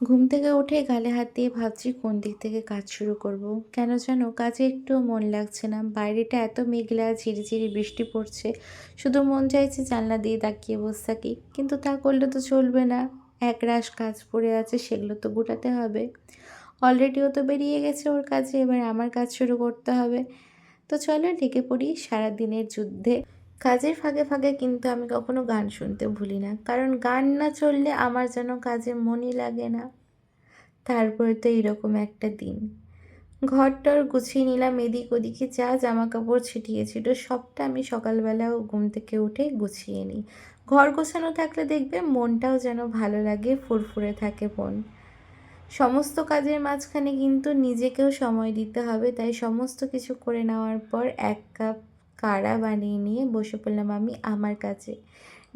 ঘুম থেকে উঠে গালে হাত দিয়ে ভাবছি কোন দিক থেকে কাজ শুরু করব। কেন যেন কাজে একটু মন লাগছে না। বাইরেটা এত মেঘলা, ঝিরিঝিরি বৃষ্টি পড়ছে। শুধু মন চাইছে জানলা দিয়ে তাকিয়ে বসে থাকি। কিন্তু তা করলে তো চলবে না। এক রাশ কাজ পড়ে আছে, সেগুলো তো গুটাতে হবে। অলরেডি ও তো বেরিয়ে গেছে ওর কাজে, এবার আমার কাজ শুরু করতে হবে। তো চলো ঢেকে পড়ি সারাদিনের যুদ্ধে। কাজের ফাঁকে ফাঁকে কিন্তু আমি কখনো গান শুনতে ভুলি না। কারণ গান না চললে আমার যেন কাজে মনই লাগে না। তারপরে তো এইরকম একটা দিন। ঘরটর গুছিয়ে নিলাম এদিক ওদিকে, যা জামা কাপড় ছিটিয়েছিল সবটা আমি সকালবেলাও ঘুম থেকে উঠে গুছিয়ে নিই। ঘর গোছানো থাকলে দেখবে মনটাও যেন ভালো লাগে, ফুরফুরে থাকে মন। সমস্ত কাজের মাঝখানে কিন্তু নিজেকেও সময় দিতে হবে, তাই সমস্ত কিছু করে নেওয়ার পর এক কাপ কাড়া বানিয়ে নিয়ে বসে পড়লাম আমি আমার কাছে।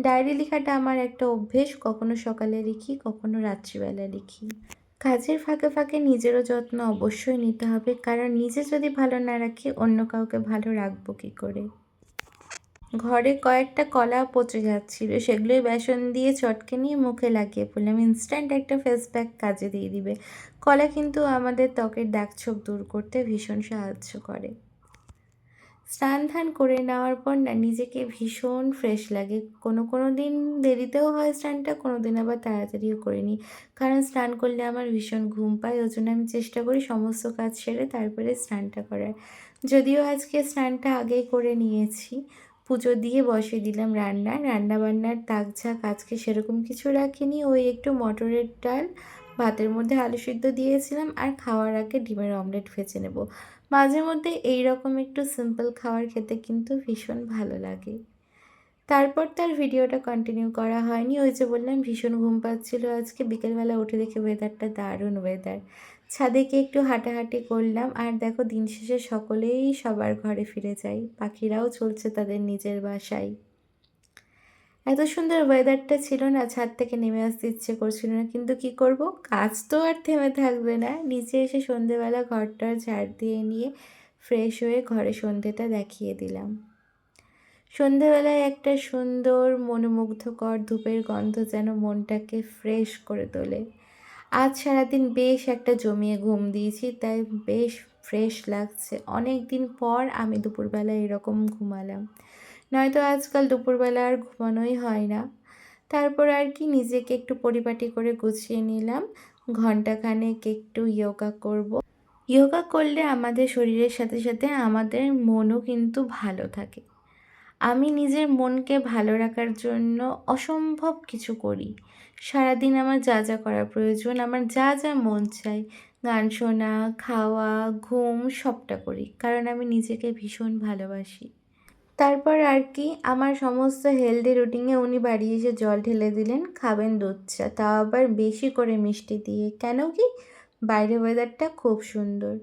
ডায়েরি লেখাটা আমার একটা অভ্যেস, কখনো সকালে লিখি, কখনো রাত্রিবেলা লিখি। কাজের ফাঁকে ফাঁকে নিজেরও যত্ন অবশ্যই নিতে হবে, কারণ নিজে যদি ভালো না রাখি, অন্য কাউকে ভালো রাখব কী করে? ঘরে কয়েকটা কলা পচে যাচ্ছিল, সেগুলোই বেসন দিয়ে চটকে নিয়ে মুখে লাগিয়ে পড়লাম। ইনস্ট্যান্ট একটা ফেস প্যাক কাজে দিয়ে দিবে। কলা কিন্তু আমাদের ত্বকের দাগছোপ দূর করতে ভীষণ সাহায্য করে। স্নান ধান করে নেওয়ার পর না নিজেকে ভীষণ ফ্রেশ লাগে। কোনো কোনো দিন দেরিতেও হয় স্নানটা, কোনো দিন আবার তাড়াতাড়িও করে নিই। কারণ স্নান করলে আমার ভীষণ ঘুম পায়, ওই জন্য আমি চেষ্টা করি সমস্ত কাজ সেরে তারপরে স্নানটা করার। যদিও আজকে স্নানটা আগেই করে নিয়েছি, পুজো দিয়ে বসিয়ে দিলাম রান্না রান্না বান্নার তাক ঝাঁক আজকে সেরকম কিছু রাখিনি, ওই একটু মটরের ডাল, ভাতের মধ্যে আলু সিদ্ধ দিয়েছিলাম আর খাওয়ার আগে ডিমের অমলেট ভেজে নেব। মাঝে মধ্যে এই রকম একটু সিম্পল খাবার খেতে কিন্তু ভীষণ ভালো লাগে। তারপর তার ভিডিওটা কন্টিনিউ করা হয়নি। ওই যে বললাম, ভীষণ ঘুম পাচ্ছিল আজকে। বিকেলবেলা উঠে দেখে ওয়েদারটা দারুণ ওয়েদার ছাদে গিয়ে একটু হাঁটাহাঁটি করলাম। আর দেখো, দিন শেষে সকলেই সবার ঘরে ফিরে যায়। পাখিরাও চলছে তাদের নিজের বাসায়। এত সুন্দর ওয়েদারটা ছিল না, ছাদ থেকে নেমে আসতে ইচ্ছে করছিল না, কিন্তু কি করব? কাজ তো আর থেমে থাকবে না। নিচে এসে সন্ধেবেলা ঘরটার ঝাড় দিয়ে নিয়ে ফ্রেশ হয়ে ঘরে সন্ধেটা দেখিয়ে দিলাম। সন্ধেবেলায় একটা সুন্দর মনোমুগ্ধকর ধূপের গন্ধ যেন মনটাকে ফ্রেশ করে তোলে। আজ সারাদিন বেশ একটা জমিয়ে ঘুম দিয়েছি, তাই বেশ ফ্রেশ লাগছে। অনেক দিন পর আমি দুপুরবেলা এরকম ঘুমালাম। নয়তো আজকাল দুপুরবেলা আর ঘুমানোই হয় না। তারপর আর কি নিজেকে একটু পরিপাটি করে গুছিয়ে নিলাম। ঘন্টাখানেক একটু ইয়োগা করব। ইয়োগা করলে আমাদের শরীরের সাথে সাথে আমাদের মনও কিন্তু ভালো থাকে। আমি নিজের মনকে ভালো রাখার জন্য অসম্ভব কিছু করি। সারাদিন আমার যা যা করা প্রয়োজন, আমার যা যা মন চাই গান শোনা, খাওয়া, ঘুম সবটা করি। কারণ আমি নিজেকে ভীষণ ভালোবাসি। তারপর আর কি, আমার সমস্ত হেলদি রুটিনে উনি বাড়ি এসে জল ঢেলে দিলেন, খাবেন দুধ চা তাও আবার বেশি করে মিষ্টি দিয়ে, কেন কি? বাইরে ওয়েদারটা খুব সুন্দর।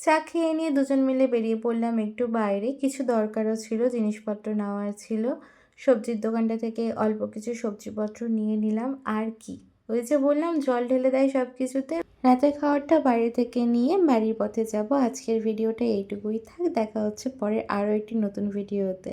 চা খেয়ে নিয়ে দুজন মিলে বেরিয়ে পড়লাম একটু বাইরে, কিছু দরকারও ছিল, জিনিসপত্র নেওয়ার ছিল। সবজির দোকানটা থেকে অল্প কিছু সবজিপত্র নিয়ে নিলাম, আর কি। ওই যে বললাম, জল ঢেলে দেয় সব কিছুতে রাতের খাওয়ারটা বাড়ি থেকে নিয়ে বাড়ির পথে যাব। আজকের ভিডিওটা এইটুকুই থাক। দেখা হচ্ছে পরে আরও একটি নতুন ভিডিওতে।